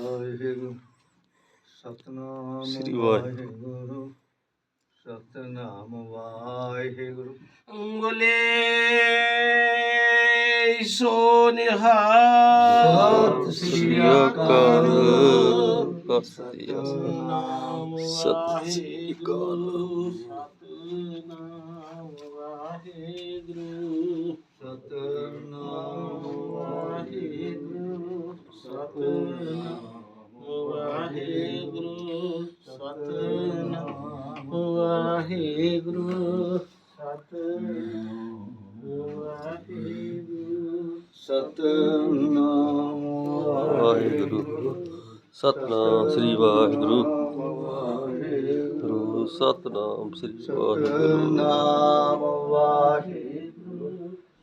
ਵਾਹਿਗੁਰੂ ਸਤਨਾਮ ਸ੍ਰੀ ਵਾਹਿਗੁਰੂ। ਸਤਨਾਮ ਵਾਹਿਗੁਰੂ। ਬੋਲੇ ਸੋ ਨਿਹਾਲ। ਸਤਿ ਸ੍ਰੀ ਅਕਾਲ। ਅਕਾਲ। ਸਤਿ ਸਤਨਾਮ ਸਤਿ ਸ੍ਰੀ ਅਕਾਲ। ਸਤਨਾਮ ਵਾਹਿਗੁਰੂ। ਸਤਨਾਮ ਵਾਹਿਗੁਰੂ ਸਤਨਾਮ ਸ੍ਰੀ ਵਾਹਿਗੁਰੂ। ਵਾਹਿਗੁਰੂ ਗੁਰੂ ਸਤਨਾਮ ਸ੍ਰੀ ਵਾਹਿਗੁਰੂ। ਸਤਨਾਮ ਵਾਹਿਗੁਰੂ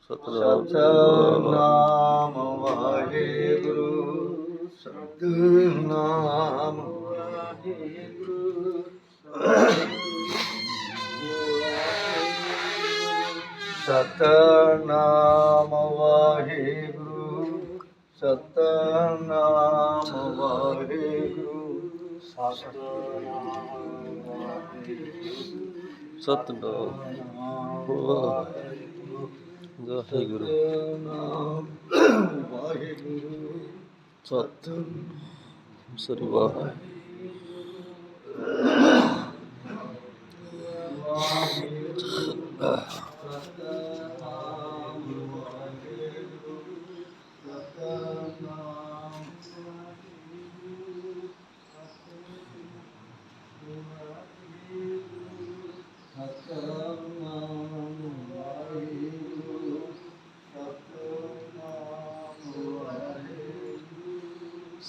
ਸਤਨਾਮ ਸ੍ਰੀ ਸਤਨਾਮ ਵਾਹਿਗੁਰੂ। ਸਤਨਾਮ ਸਤਨਾਮ ਵਾਹਿਗੁਰੂ। ਵਾਹਿਗੁਰੂ ਸਤਨਾਮ ਵਾਹਿਗੁਰੂ ਵਾਹਿਗੁਰੂ ਸਤਿ ਸ੍ਰੀ ਵਾਹਿਗੁਰੂ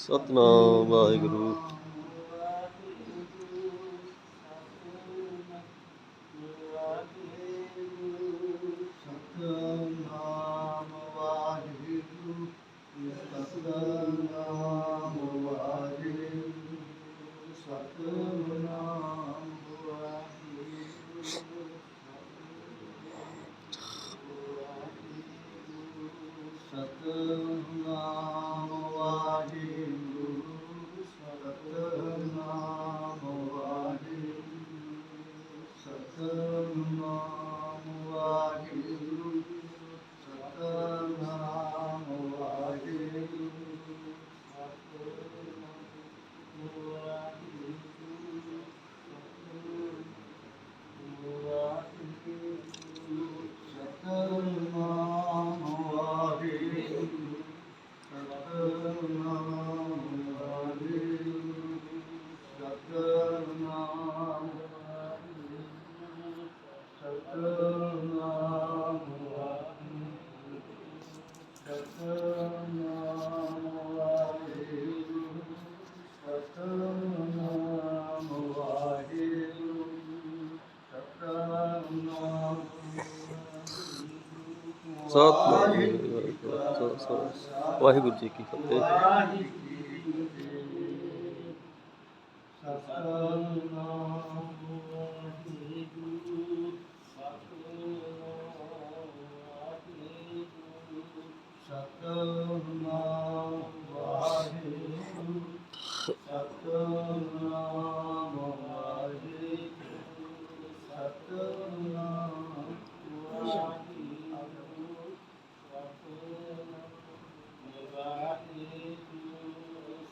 ਸਤਨਾਮ ਵਾਹਿਗੁਰੂ ਸਤਿ ਵਾਹਿਗੁਰੂ ਜੀ ਕੀ ਫਤਿਹ। ਸਤਨਾਮ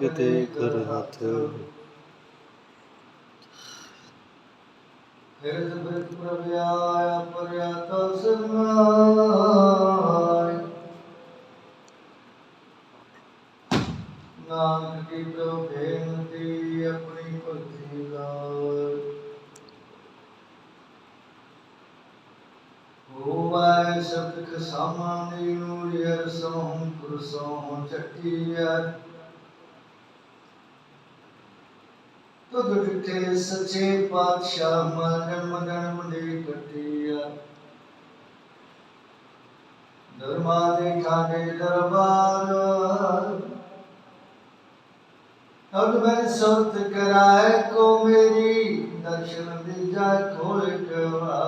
ਕਿਤੇ ਕਰ ਹੱਥ। ਫਿਰ ਜਬਤ ਪ੍ਰਭਿਆਇਆ ਪਰਿਆਤ ਸਮਾਇ ਨਾਨਕ ਕੀ ਤੋ ਅਰਸੋਂ ਕੁਰਸੋਂ ਚੱਕੀਐ ਤੁਧ ਡਿਠੇ ਸੱਚੇ ਪਾਤਸ਼ਾਹ ਮਗਨ ਮਗਨ ਮੁੰਡੀ ਕੱਟੀਆ ਦਰਮਾ ਦੇ ਠਾਡੇ ਦਰਬਾਰ ਤਦ ਮੈਂ ਸੁਰਤ ਕਰਾਏ ਕੋ ਮੇਰੀ ਦਰਸ਼ਨ ਦੀ ਜਾ ਖੋਲ ਕਵਾ